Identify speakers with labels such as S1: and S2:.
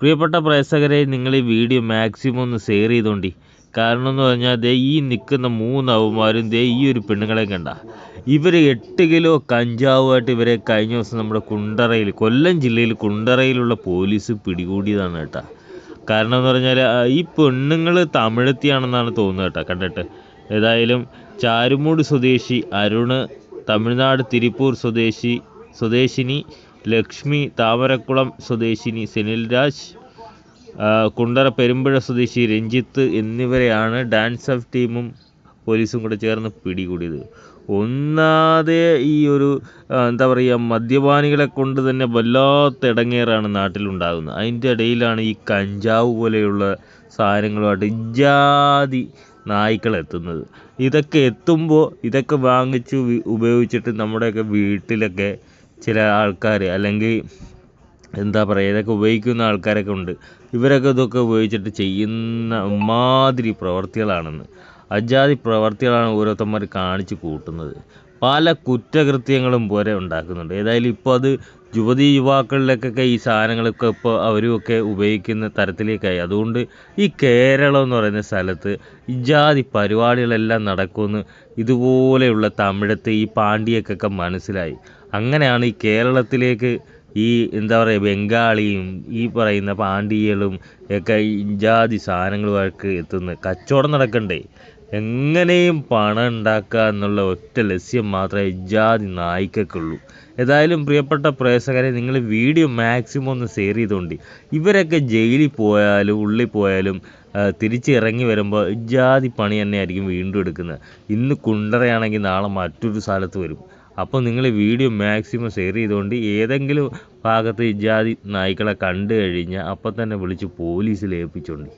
S1: പ്രിയപ്പെട്ട പ്രേക്ഷകരെ നിങ്ങൾ ഈ വീഡിയോ മാക്സിമം ഒന്ന് ഷെയർ ചെയ്തോണ്ടി. കാരണം എന്ന് പറഞ്ഞാൽ ദേ ഈ നിൽക്കുന്ന മൂന്ന് അവന്മാരും ദേ ഈ ഒരു പെണ്ണുങ്ങളെ കണ്ട. ഇവർ എട്ട് കിലോ കഞ്ചാവുമായിട്ട് ഇവരെ കഴിഞ്ഞ ദിവസം നമ്മുടെ കുണ്ടറയിൽ കൊല്ലം ജില്ലയിൽ കുണ്ടറയിലുള്ള പോലീസ് പിടികൂടിയതാണ് കേട്ടോ. കാരണം എന്ന് പറഞ്ഞാൽ ഈ പെണ്ണുങ്ങൾ തമിഴത്തിയാണെന്നാണ് തോന്നുന്നത് കേട്ടോ കണ്ടിട്ട്. ഏതായാലും ചാരുമൂട് സ്വദേശി അരുണ് തമിഴ്നാട് തിരുപ്പൂർ സ്വദേശി സ്വദേശിനി ലക്ഷ്മി താമരക്കുളം സ്വദേശിനി സെനിൽരാജ് കുണ്ടറ പെരുമ്പുഴ സ്വദേശി രഞ്ജിത്ത് എന്നിവരെയാണ് ഡാൻസ് ഓഫ് ടീമും പോലീസും കൂടെ ചേർന്ന് പിടികൂടിയത്. ഒന്നാതെ ഈ ഒരു എന്താ പറയുക മദ്യപാനികളെ കൊണ്ട് തന്നെ വല്ലാത്ത ഇടങ്ങേറാണ് നാട്ടിലുണ്ടാകുന്നത്. അതിന്റെ ഇടയിലാണ് ഈ കഞ്ചാവ് പോലെയുള്ള സാധനങ്ങളുമായിട്ട് ഇജാതി നായ്ക്കൾ എത്തുന്നത്. ഇതൊക്കെ എത്തുമ്പോൾ ഇതൊക്കെ വാങ്ങിച്ചു ഉപയോഗിച്ചിട്ട് നമ്മുടെയൊക്കെ വീട്ടിലൊക്കെ ചില ആൾക്കാർ അല്ലെങ്കിൽ എന്താ പറയുക ഇതൊക്കെ ഉപയോഗിക്കുന്ന ആൾക്കാരൊക്കെ ഉണ്ട്. ഇവരൊക്കെ ഇതൊക്കെ ഉപയോഗിച്ചിട്ട് ചെയ്യുന്ന മാതിരി പ്രവർത്തികളാണെന്ന്. അജാതി പ്രവർത്തികളാണ് ഓരോരുത്തന്മാർ കാണിച്ച് കൂട്ടുന്നത്. പല കുറ്റകൃത്യങ്ങളും പോലെ ഉണ്ടാക്കുന്നുണ്ട്. ഏതായാലും ഇപ്പോൾ അത് യുവതി യുവാക്കളിലേക്കൊക്കെ ഈ സാധനങ്ങളൊക്കെ ഇപ്പോൾ അവരുമൊക്കെ ഉപയോഗിക്കുന്ന തരത്തിലേക്കായി. അതുകൊണ്ട് ഈ കേരളം എന്ന് പറയുന്ന സ്ഥലത്ത് ഇജാതി പരിപാടികളെല്ലാം നടക്കുമെന്ന് ഇതുപോലെയുള്ള തമിഴത്ത് ഈ പാണ്ഡ്യക്കൊക്കെ മനസ്സിലായി. അങ്ങനെയാണ് ഈ കേരളത്തിലേക്ക് ഈ എന്താ പറയുക ബംഗാളിയും ഈ പറയുന്ന പാണ്ഡ്യകളും ഒക്കെ ഈ ജാതി സാധനങ്ങളുമായിട്ട് എത്തുന്നത്. കച്ചവടം നടക്കണ്ടേ? എങ്ങനെയും പണം ഉണ്ടാക്കുക എന്നുള്ള ഒറ്റ ലക്ഷ്യം മാത്രമേ ജാതി നായിക്കുള്ളൂ ഏതായാലും പ്രിയപ്പെട്ട പ്രേക്ഷകരെ നിങ്ങൾ വീഡിയോ മാക്സിമം ഒന്ന് ഷെയർ ചെയ്തുകൊണ്ട് ഇവരൊക്കെ ജയിലിൽ പോയാലും ഉള്ളിൽ പോയാലും തിരിച്ചിറങ്ങി വരുമ്പോൾ ഇജാതി പണി തന്നെയായിരിക്കും വീണ്ടും എടുക്കുന്നത്. ഇന്ന് കുണ്ടറയാണെങ്കിൽ നാളെ മറ്റൊരു സ്ഥലത്ത് വരും. അപ്പോൾ നിങ്ങൾ വീഡിയോ മാക്സിമം ഷെയർ ചെയ്തുകൊണ്ട് ഏതെങ്കിലും ഭാഗത്ത് ഇജാതി നായ്ക്കളെ കണ്ടു കഴിഞ്ഞാൽ അപ്പം തന്നെ വിളിച്ച് പോലീസിൽ ഏൽപ്പിച്ചോണ്ടി.